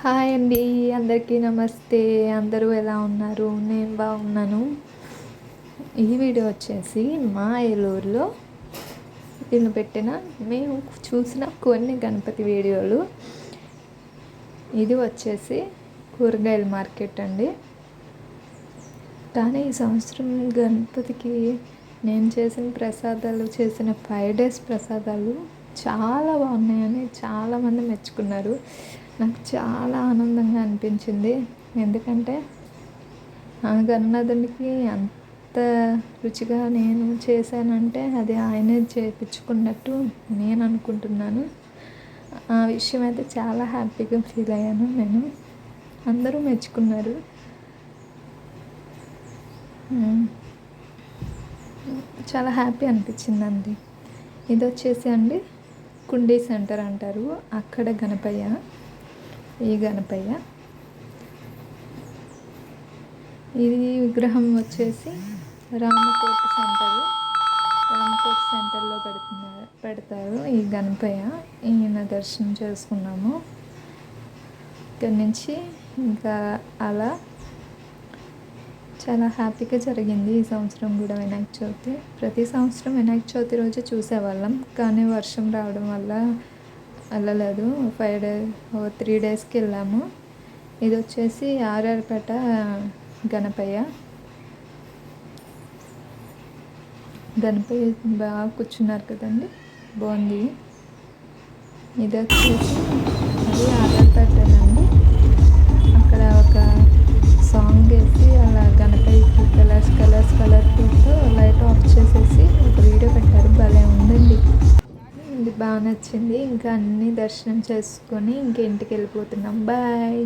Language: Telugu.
హాయ్ అండి అందరికీ నమస్తే. అందరూ ఎలా ఉన్నారు? నేను బాగున్నాను. ఈ వీడియో వచ్చేసి మా ఏలూరులో వీళ్ళు పెట్టిన మేము చూసిన కొన్ని గణపతి వీడియోలు. ఇది వచ్చేసి కూరగాయల మార్కెట్ అండి. కానీ ఈ సంవత్సరం గణపతికి నేను చేసిన ప్రసాదాలు చేసిన ఫైవ్ డేస్ ప్రసాదాలు చాలా బాగున్నాయని చాలామంది మెచ్చుకున్నారు. నాకు చాలా ఆనందంగా అనిపించింది. ఎందుకంటే ఆ గణనాథునికి అంత రుచిగా నేను చేశానంటే అది ఆయనే చేపించుకున్నట్టు నేను అనుకుంటున్నాను. ఆ విషయం అయితే చాలా హ్యాపీగా ఫీల్ అయ్యాను నేను. అందరూ మెచ్చుకున్నారు. చాలా హ్యాపీ అనిపించిందండి. ఇది వచ్చేసి అండి కుండీ సెంటర్ అంటారు. అక్కడ గణపయ్య. ఈ గణపయ్య. ఇది విగ్రహం వచ్చేసి రామకోట సెంటర్. రామకోట సెంటర్లో పెడుతున్నారు పెడతారు ఈ గణపయ్య. ఈయన దర్శనం చేసుకున్నాము. ఇక్కడి నుంచి ఇంకా అలా చాలా హ్యాపీగా జరిగింది ఈ సంవత్సరం కూడా వినాయక చవితి. ప్రతి సంవత్సరం వినాయక చవితి రోజు చూసేవాళ్ళం. కానీ వర్షం రావడం వల్ల వెళ్ళలేదు ఫైవ్ డే ఓ త్రీ డేస్కి వెళ్ళాము. ఇది వచ్చేసి ఆర్ఆర్పేట గణపయ్య. గణపయ్య బాగా కూర్చున్నారు కదండి. బాగుంది. ఇది వచ్చేసి అది ఆర్ఆర్పేటనండి అక్కడ ఒక సాంగ్ వేసి అలా గణపయ్యకి కలర్స్ కలర్స్ కలర్ఫుల్తో బాగా నచ్చింది. ఇంకా అన్నీ దర్శనం చేసుకొని ఇంక ఇంటికి వెళ్ళిపోతున్నాం. బాయ్.